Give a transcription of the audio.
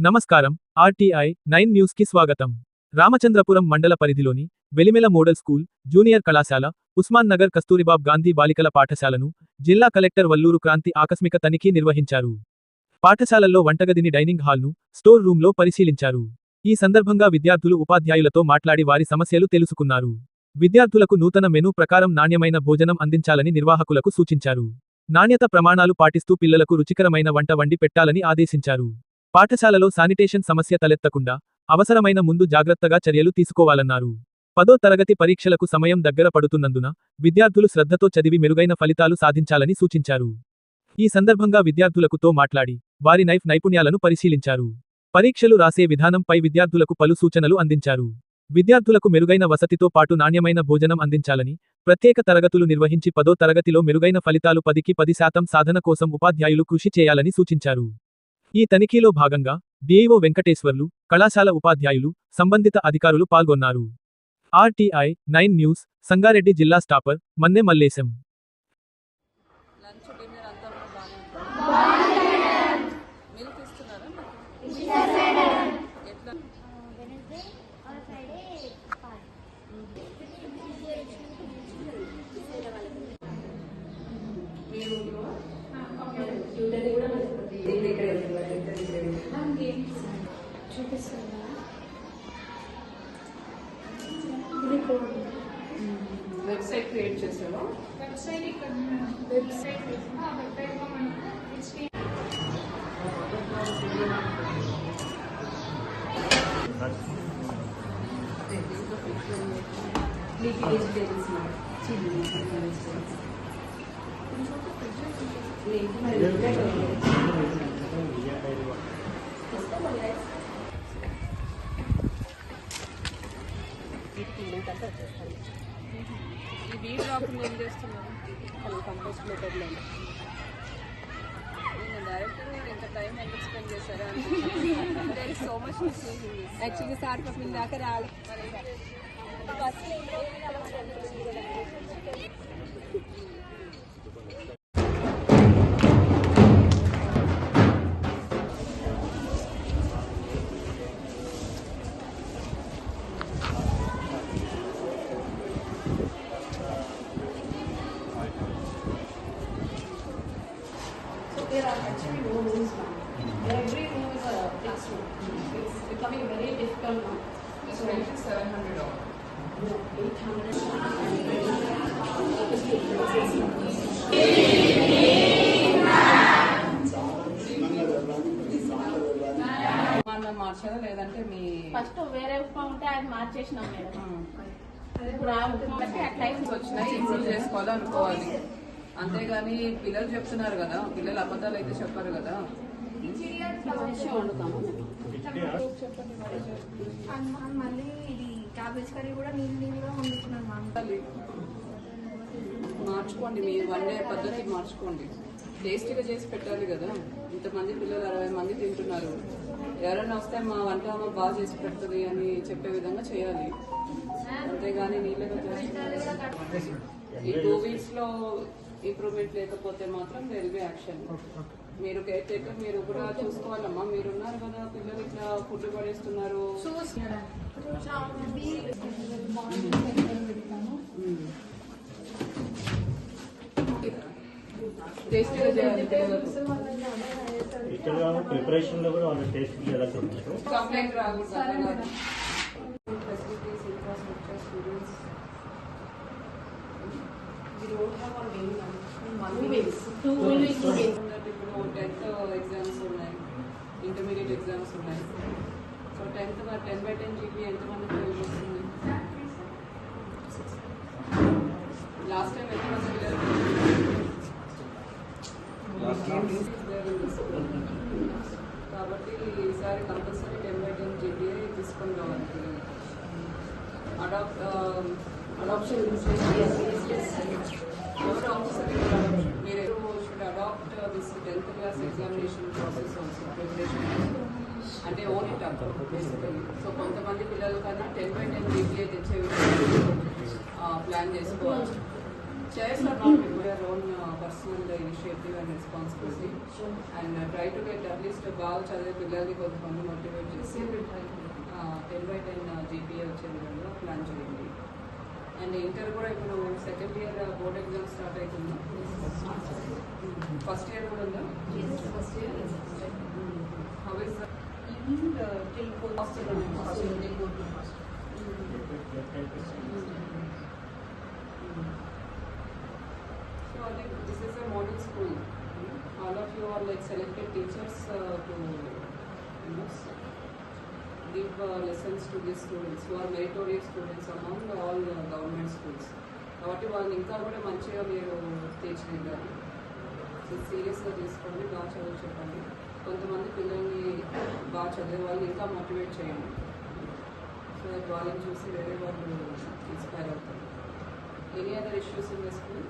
నమస్కారం RTI nine న్యూస్కి స్వాగతం. రామచంద్రపురం మండల పరిధిలోని వెలిమెల మోడల్ స్కూల్ జూనియర్ కళాశాల ఉస్మాన్ నగర్ కస్తూరిబాబ్ గాంధీ బాలికల పాఠశాలను జిల్లా కలెక్టర్ వల్లూరు క్రాంతి ఆకస్మిక తనిఖీ నిర్వహించారు. పాఠశాలల్లో వంటగదిని డైనింగ్ హాల్ను స్టోర్ రూంలో పరిశీలించారు. ఈ సందర్భంగా విద్యార్థులు ఉపాధ్యాయులతో మాట్లాడి వారి సమస్యలు తెలుసుకున్నారు. విద్యార్థులకు నూతన మెనూ ప్రకారం నాణ్యమైన భోజనం అందించాలని నిర్వాహకులకు సూచించారు. నాణ్యత ప్రమాణాలు పాటిస్తూ పిల్లలకు రుచికరమైన వంట వండి పెట్టాలని ఆదేశించారు. పాఠశాలలో శానిటేషన్ సమస్య తలెత్తకుండా అవసరమైన ముందు జాగ్రత్తగా చర్యలు తీసుకోవాలన్నారు. పదో తరగతి పరీక్షలకు సమయం దగ్గర పడుతున్నందున విద్యార్థులు శ్రద్ధతో చదివి మెరుగైన ఫలితాలు సాధించాలని సూచించారు. ఈ సందర్భంగా విద్యార్థులకుతో మాట్లాడి వారి నైఫ్ నైపుణ్యాలను పరిశీలించారు. పరీక్షలు రాసే విధానంపై విద్యార్థులకు పలు సూచనలు అందించారు. విద్యార్థులకు మెరుగైన వసతితో పాటు నాణ్యమైన భోజనం అందించాలని ప్రత్యేక తరగతులు నిర్వహించి పదో తరగతిలో మెరుగైన ఫలితాలు పదికి పది శాతం సాధన కోసం ఉపాధ్యాయులు కృషి చేయాలని సూచించారు. ఈ తనిఖీలో భాగంగా డిఐఓ వెంకటేశ్వర్లు కళాశాల ఉపాధ్యాయులు సంబంధిత అధికారులు పాల్గొన్నారు. ఆర్టీఐ నైన్ న్యూస్ సంగారెడ్డి జిల్లా staffer Manne Mallesham. Wednesday or Friday part website create చేసావా వెబ్సైట్ ఇక్కడ వెబ్సైట్ వెబ్సైట్లో మనం హెచ్డి ఈ బీ డ్రాపింగ్ ఏం చేస్తున్నారు కంపోస్ట్ మెథడ్లో నేను డైరెక్టర్ ఇంత టైం ఎందుకు స్పెండ్ చేశారా there so much actually sir పాపం దాకా రాలి. Actually no rooms now. Every room is a classroom. It's becoming very difficult now. This rent is 700 dollars. No, 800. మనం మార్చారా లేదంటే మీ ఫస్ట్ వేరే ఉప్మా ఉంటే అది మార్చేసినాం మేడం ఇప్పుడు ఆ ఉప్మా అంటే అట్లా టైమ్స్ వచ్చినాయి ఇంప్రూవ్ చేసుకోవాలి అనుకోవాలి అంతేగాని పిల్లలు చెప్తున్నారు కదా పిల్లలు అబద్ధాలు అయితే చెప్పారు కదా. అన్నం మళ్ళీ ఇది క్యాబేజ్ కర్రీ కూడా నీళ్ళు నీళ్ళుగా వండుతున్నాను మా అమ్మ. మార్చుకోండి మీ వన్ డే పద్ధతి మార్చుకోండి. టేస్టీగా చేసి పెట్టాలి కదా. ఇంతమంది పిల్లలు అరవై మంది తింటున్నారు. ఎవరైనా వస్తే మా వంట అమ్మ బాగా చేసి పెడుతుంది అని చెప్పే విధంగా చేయాలి. అంతేగాని నీళ్ళగా ఈ టూ వీక్స్లో ఇంప్రూవ్మెంట్ లేకపోతే మాత్రం దేర్ బి యాక్షన్ మీరు కేర్ టేకర్ మీరు కూడా చూసుకోవాలమ్మా. మీరు ఉన్నారు కదా పిల్లలు ఇట్లా ఫుడ్ పడేస్తున్నారు. ప్రిపరేషన్లో కూడా వాళ్ళ టేస్ట్ ఎలా చూస్తారు కంప్లైంట్ రాకూడదు don't have one wing now. One wing. Two wing. ఇప్పుడు టెన్త్ ఎగ్జామ్స్ ఉన్నాయి ఇంటర్మీడియట్ ఎగ్జామ్స్ ఉన్నాయి so tenth ten by ten GB ఎంతమందికి యూజ్ వస్తుంది లాస్ట్ టైం ఎంతమంది పిల్లలు కాబట్టి ఈసారి compulsory ten by ten GB తీసుకొని రావాలి పిల్లలు అడాప్ట్ అడాప్షన్ ఎవరు ఆఫీసర్ మీరు should adapt this tenth class examination process also preparation అంటే own it up basically so కొంతమంది పిల్లల కన్నా టెన్ బై టెన్ జీపీఏ తెచ్చే ప్లాన్ చేసుకోవాలి చేస్తారు ma'am your own personal initiative and responsibility and try to get at least బాగా చదివే పిల్లల్ని కొంతమంది మోటివేట్ చేసి టెన్ బై టెన్ జీపీఏ వచ్చే విధంగా ప్లాన్ చేయండి అండ్ ఇంటర్ కూడా ఇప్పుడు second year board exam start అవుతుందా ఫస్ట్ ఇయర్ కూడా ఉందా First year is how is evening uh, till four hostel and hostel they go to hostel. So I think this is a model school. give uh, lessons to these students who are meritorious students among all uh, government schools. కాబట్టి వాళ్ళని ఇంకా కూడా మంచిగా మీరు తీర్చిదిద్దాలి. So సీరియస్గా తీసుకోండి బాగా చదువు చెప్పండి. కొంతమంది పిల్లల్ని బాగా చదివే వాళ్ళని ఇంకా మోటివేట్ చేయండి. సో వాళ్ళని చూసి వేరే వాళ్ళు ఇన్స్పైర్ అవుతారు. Any other issues in the school